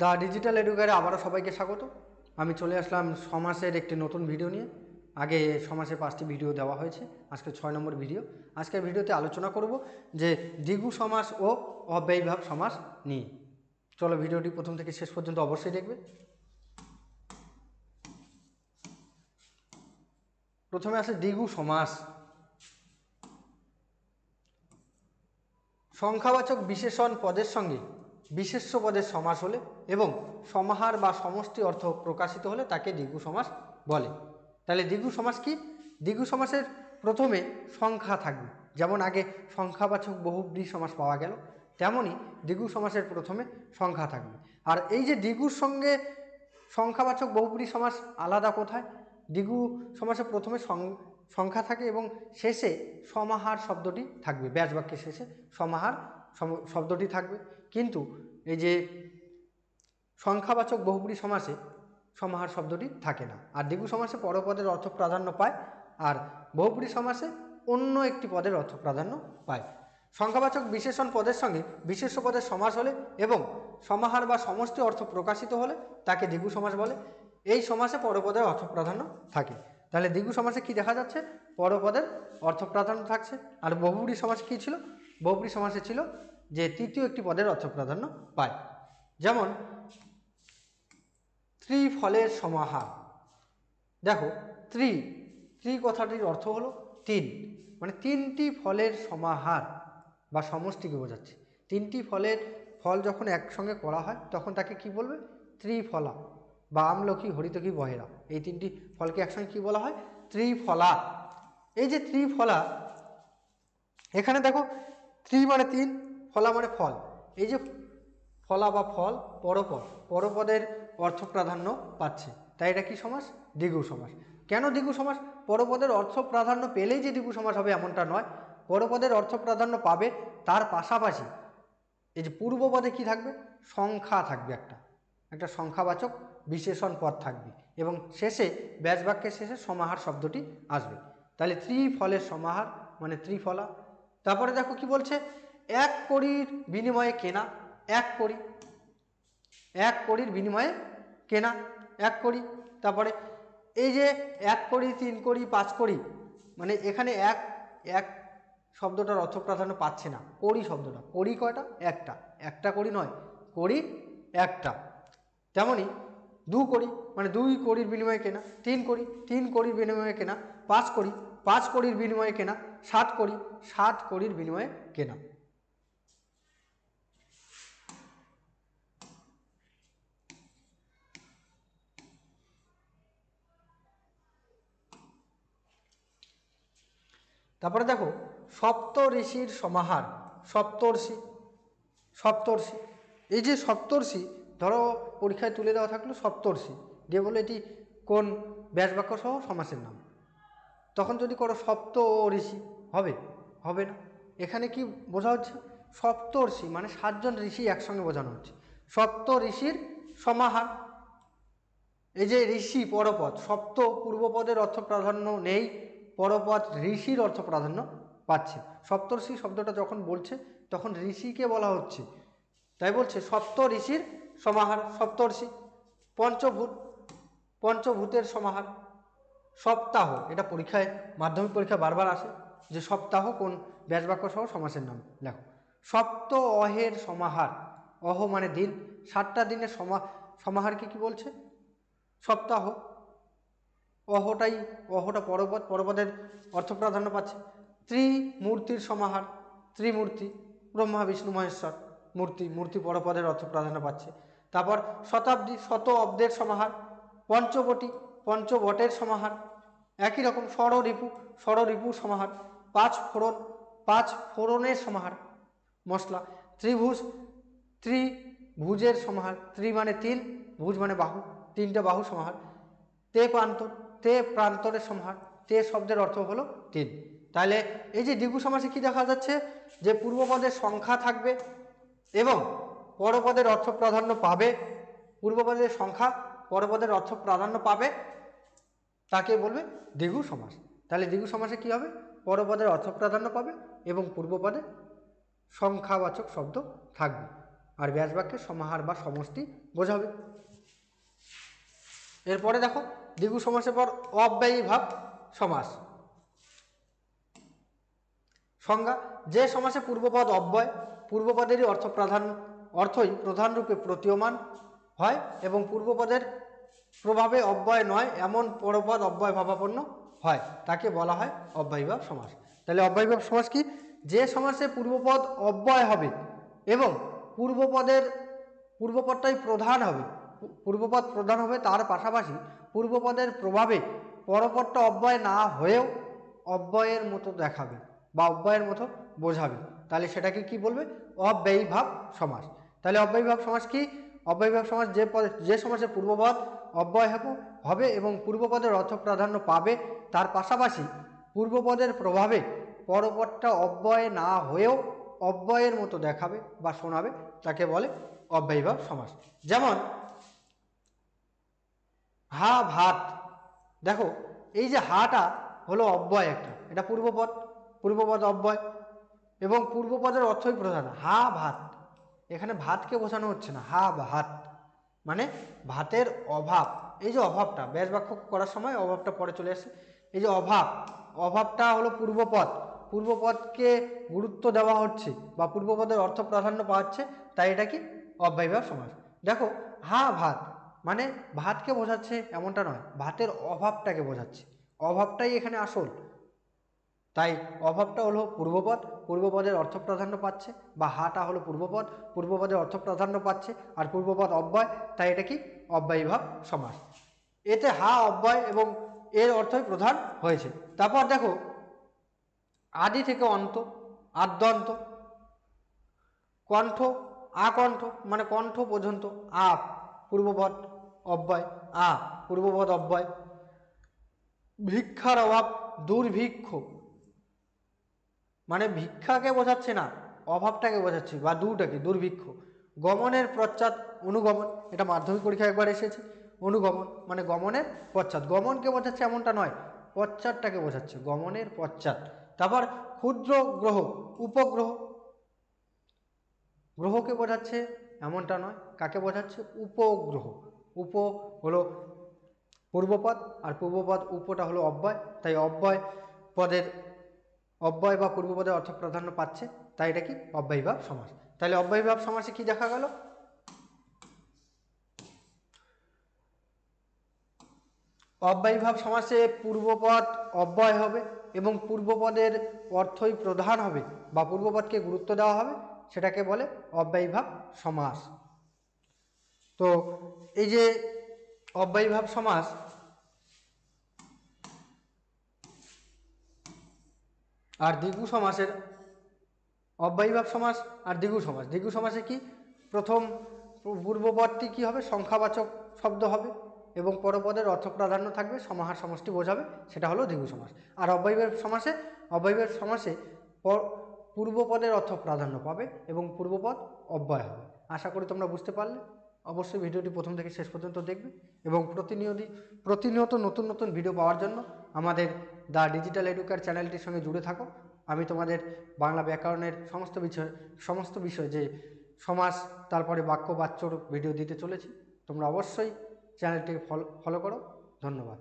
The digital এডুকারে আবারও সবাইকে স্বাগত। আমি চলে আসলাম সমাসের একটি নতুন ভিডিও নিয়ে। আগে সমাসের পাঁচটি ভিডিও দেওয়া হয়েছে, আজকে ছয় নম্বর ভিডিও। আজকের ভিডিওতে আলোচনা করব যে দ্বিগু সমাস ও অব্যয়ভাব সমাস নিয়ে। চলো ভিডিওটি প্রথম থেকে শেষ পর্যন্ত অবশ্যই দেখবে। প্রথমে আসে দ্বিগু সমাস। সংখ্যাবাচক বিশেষণ পদের সঙ্গে বিশেষ্য পদের সমাস হলে এবং সমাহার বা সমষ্টি অর্থ প্রকাশিত হলে তাকে দ্বিগু সমাস বলে। তাহলে দ্বিগু সমাস কি? দ্বিগু সমাসের প্রথমে সংখ্যা থাকবে। যেমন আগে সংখ্যাবাচক বহুব্রী সমাস পাওয়া গেল তেমনই দ্বিগু সমাসের প্রথমে সংখ্যা থাকবে। আর এই যে দ্বিগুর সঙ্গে সংখ্যাবাচক বহুব্রী সমাস আলাদা কোথায়? দ্বিগু সমাসের প্রথমে সংখ্যা থাকে এবং শেষে সমাহার শব্দটি থাকবে। ব্যাস বাক্যের শেষে সমাহার শব্দটি থাকবে। কিন্তু এই যে সংখ্যাবাচক বহুব্রী সমাসে সমাহার শব্দটি থাকে না। আর দ্বিগু সমাসে পরপদের অর্থ প্রাধান্য পায় আর বহুপুরী সমাসে অন্য একটি পদের অর্থ প্রাধান্য পায়। সংখ্যাবাচক বিশেষণ পদের সঙ্গে বিশেষ্য পদের সমাস হলে এবং সমাহার বা সমষ্টি অর্থ প্রকাশিত হলে তাকে দ্বিগু সমাস বলে। এই সমাসে পরপদের অর্থ প্রাধান্য থাকে। তাহলে দ্বিগু সমাসে কি দেখা যাচ্ছে? পরপদের অর্থ প্রাধান্য থাকছে। আর বহুব্রী সমাস কি ছিল? বহুব্রী সমাসে ছিল যে তৃতীয় একটি পদের অর্থ প্রাধান্য পায়। যেমন, ত্রিফলের সমাহার। দেখো, ত্রি ত্রি কথাটির অর্থ হলো তিন। মানে তিনটি ফলের সমাহার বা সমষ্টিকে বোঝাচ্ছে। তিনটি ফলের ফল যখন একসঙ্গে করা হয়, তখন তাকে কি বলবে? ত্রিফলা বা আমলকি, হরিতকি, বহেরা। এই তিনটি ফলকে একসঙ্গে কি বলা হয়? ত্রিফলা। এই যে ত্রিফলা, এখানে দেখো, ত্রি মানে তিন ফলা মানে ফল। এই যে ফলা বা ফল, পরপদ, পরপদের অর্থ প্রাধান্য পাচ্ছে। তাই এটা কি সমাস? দ্বিগু সমাস। কেন দ্বিগু সমাস? পরপদের অর্থ প্রাধান্য পেলেই যে দ্বিগু সমাস হবে এমনটা নয়। পরপদের অর্থ প্রাধান্য পাবে তার পাশাপাশি এই যে পূর্বপদে কি থাকবে? সংখ্যা থাকবে একটা। একটা সংখ্যাবাচক বিশেষণ পদ থাকবে এবং শেষে ব্যাসবাক্যের শেষে সমাহার শব্দটি আসবে। তাহলে ত্রিফলের সমাহার মানে ত্রিফলা। তারপরে দেখো কি বলছে? এক কড়ির বিনিময়ে কেনা, এক কড়ি, এক কড়ির বিনিময়ে কেনা, এক কড়ি। তারপরে এই যে এক কড়ি, তিন কড়ি, পাঁচ কড়ি মানে এখানে এক এক শব্দটার অর্থ প্রাধান্য পাচ্ছে না। কড়ি শব্দটা, কড়ি কয়টা? একটা। একটা কড়ি নয়, কড়ি একটা। তেমনই দু কড়ি মানে দুই কড়ির বিনিময়ে কেনা, তিন কড়ি, তিন কড়ির বিনিময়ে কেনা, পাঁচ কড়ি, পাঁচ কড়ির বিনিময়ে কেনা, সাত কড়ি, সাত কড়ির বিনিময়ে কেনা। তারপরে দেখো সপ্ত ঋষির সমাহার, সপ্তর্ষি সপ্তর্ষি। এই যে সপ্তর্ষি, ধরো পরীক্ষায় তুলে দেওয়া থাকল সপ্তর্ষি। দিয়ে বলে এটি কোন ব্যাসবাক্য সহ সমাসের নাম। তখন যদি করো সপ্ত ঋষি হবে হবে না। এখানে কি বোঝা হচ্ছে? সপ্তর্ষি মানে সাতজন ঋষি একসঙ্গে বোঝানো হচ্ছে। সপ্ত ঋষির সমাহার। এই যে ঋষি পরপদ, সপ্ত পূর্বপদের অর্থ প্রাধান্য নেই পরপদ ঋষির অর্থ প্রাধান্য পাচ্ছে। সপ্তর্ষি শব্দটা যখন বলছে, তখন ঋষিকে বলা হচ্ছে। তাই বলছে, সপ্ত ঋষির সমাহার, সপ্তর্ষি, পঞ্চভূত, পঞ্চভূতের সমাহার, সপ্তাহ। এটা পরীক্ষায়, মাধ্যমিক পরীক্ষা বারবার আসে যে সপ্তাহ কোন ব্যাসবাক্য সহ সমাসের নাম। লেখো সপ্ত অহের সমাহার। অহ মানে দিন। সাতটা দিনের সমা, সমাহারকে কি বলছে? সপ্তাহ। অহটাই অহটা পরপদ, পরপদের অর্থ প্রাধান্য পাচ্ছে। ত্রিমূর্তির সমাহার, ত্রিমূর্তি, ব্রহ্মা, বিষ্ণু, মহেশ্বর মূর্তি মূর্তি পরপদের অর্থ প্রাধান্য পাচ্ছে। তারপর শতাব্দী, শত অব্দের সমাহার, পঞ্চবটি, পঞ্চবটের সমাহার, একই রকম ষড়রিপু ষড়রিপুর সমাহার, পাঁচ ফোড়ন, পাঁচ ফোড়নের সমাহার, মশলা, ত্রিভুজ, ত্রিভুজের সমাহার, ত্রি মানে তিন, ভুজ মানে বাহু, তিনটা বাহু সমাহার তে প্রান্তর তে প্রান্তরের সমাহার। তে শব্দের অর্থ হলো তিন। তাহলে এই যে দ্বিগু সমাসে কি দেখা যাচ্ছে? যে পূর্বপদের সংখ্যা থাকবে এবং পরপদের অর্থ প্রাধান্য পাবে। পূর্বপদের সংখ্যা পরপদের অর্থ প্রাধান্য পাবে। তাকে বলবে দ্বিগু সমাস। তাহলে দ্বিগু সমাসে কি হবে? পরপদের অর্থ প্রাধান্য পাবে এবং পূর্বপদে সংখ্যাবাচক শব্দ থাকবে। আর ব্যাস বাক্যের সমাহার বা সমষ্টি বোঝাবে। এরপরে দেখো দ্বিগু সমাসের পর অব্যয়ী ভাব সমাস। সংজ্ঞা, যে সমাসে পূর্বপদ অব্যয়, পূর্বপদেরই অর্থ প্রাধান, অর্থই প্রধান রূপে প্রতীয়মান হয় এবং পূর্বপদের প্রভাবে অব্যয় নয়, এমন পরপদ অব্যয় ভাবাপন্ন হয়। তাকে বলা হয় অব্যয়ীভাব সমাস। তাহলে অব্যয়ীভাব সমাস কি? যে সমাসে পূর্বপদ অব্যয় হবে এবং পূর্বপদের, পূর্বপদটাই প্রধান হবে, পূর্বপদ প্রধান হবে, তার পাশাপাশি পূর্বপদের প্রভাবে পরপরটা অব্যয় না হয়েও অব্যয়ের মতো দেখাবে বা অব্যয়ের মতো বোঝাবে। তাহলে সেটাকে কি বলবে? অব্যয়ীভাব সমাস। তাহলে অব্যয়ীভাব সমাস কি? অব্যয়ীভাব সমাস যে পদে, যে সমাসে পূর্বপদ অব্যয় হব- এবং পূর্বপদের অর্থ প্রাধান্য পাবে। তার পাশাপাশি পূর্বপদের প্রভাবে পরপরটা অব্যয় না হয়েও অব্যয়ের মতো দেখাবে বা শোনাবে, তাকে বলে অব্যয়ীভাব সমাস। যেমন হা ভাত। দেখো, এই যে হাটা হলো অব্যয় একটা। এটা পূর্বপদ পূর্বপদ অব্যয় এবং পূর্বপদের অর্থই প্রধান। হা ভাত। এখানে ভাতকে বোঝানো হচ্ছে না। হা ভাত। মানে ভাতের অভাব। এই যে অভাবটা, ব্যাস বাক্য করার সময় অভাবটা পরে চলে আসে। এই যে অভাব, অভাবটা হলো পূর্বপদ। পূর্বপদকে গুরুত্ব দেওয়া হচ্ছে বা পূর্বপদের অর্থ প্রাধান্য পাওয়াচ্ছে তাই এটা কি? অব্যয়ভাব সমাস। দেখো, হা ভাত মানে ভাতকে বোঝাচ্ছে এমনটা নয়, ভাতের অভাবটাকে বোঝাচ্ছে। অভাবটাই এখানে আসল। তাই অভাবটা হলো পূর্বপদ, পূর্বপদের অর্থ প্রাধান্য পাচ্ছে, বা হাটা হলো পূর্বপদ, পূর্বপদের অর্থ প্রাধান্য পাচ্ছে, আর পূর্বপদ অব্যয়, তাই এটা কি? অব্যয়ীভাব সমাস এতে হা অব্যয় এবং এর অর্থই প্রধান হয়েছে। তারপর দেখো, আদি থেকে অন্ত, আদ্যন্ত, কণ্ঠ, আকণ্ঠ মানে কণ্ঠ পর্যন্ত আপ, পূর্বপদ অব্যয়। আ পূর্বপদ অব্যয়। ভিক্ষার অভাব, দুর্ভিক্ষ। মানে ভিক্ষাকে বোঝাচ্ছে না, অভাবটাকে বোঝাচ্ছে, বা দুটাকে, দুর্ভিক্ষ। গমনের পশ্চাৎ অনুগমন, এটা মাধ্যমিক পরীক্ষা একবার এসেছে, অনুগমন মানে গমনের পশ্চাৎ। গমনকে বোঝাচ্ছে এমনটা নয়, পশ্চাৎটাকে বোঝাচ্ছে, গমনের পশ্চাৎ। তারপর ক্ষুদ্র গ্রহ, উপগ্রহ। গ্রহকে বোঝাচ্ছে এমনটা নয়, কাকে বোঝাচ্ছে? উপগ্রহ। উপ হলো পূর্বপদ আর পূর্বপদ উপটা হলো অব্যয়। তাই অব্যয় পদের, অব্যয় বা পূর্বপদের অর্থ প্রাধান্য পাচ্ছে। তাই এটা কি? অব্যয়ীভাব সমাস। তাহলে অব্যয়ীভাব সমাসে কি দেখা গেল? অব্যয়ীভাব সমাসে পূর্বপদ অব্যয় হবে এবং পূর্বপদের অর্থই প্রধান হবে বা পূর্বপদকে গুরুত্ব দেওয়া হবে। সেটাকে বলে অব্যয়ীভাব সমাস। তো এই যে অব্যয়ীভাব সমাস, আর দ্বিগু সমাসের অব্যয়ীভাব সমাস আর দ্বিগু সমাস। দ্বিগু সমাসে কি? প্রথম পূর্বপদটি কি হবে? সংখ্যাবাচক শব্দ হবে এবং পরপদের অর্থ প্রাধান্য থাকবে, সমাহার সমষ্টি বোঝাবে, সেটা হলো দ্বিগু সমাস। আর অব্যয়ীভাব সমাসে অব্যয়ীভাব সমাসে পূর্বপদের অর্থ প্রাধান্য পাবে এবং পূর্বপদ অব্যয় হবে। আশা করি তোমরা বুঝতে পারলে। অবশ্যই ভিডিওটি প্রথম থেকে শেষ পর্যন্ত দেখবে এবং প্রতিনিয়ত প্রতিনিয়ত নতুন নতুন ভিডিও পাওয়ার জন্য আমাদের দ্য ডিজিটাল এডুকার চ্যানেলটির সঙ্গে জুড়ে থাকো আমি তোমাদের বাংলা ব্যাকরণের সমস্ত বিষয় সমস্ত বিষয় যে সমাস, তারপরে বাক্য বাচ্চর ভিডিও দিতে চলেছি, তোমরা অবশ্যই চ্যানেলটিকে ফলো ফলো করো। ধন্যবাদ।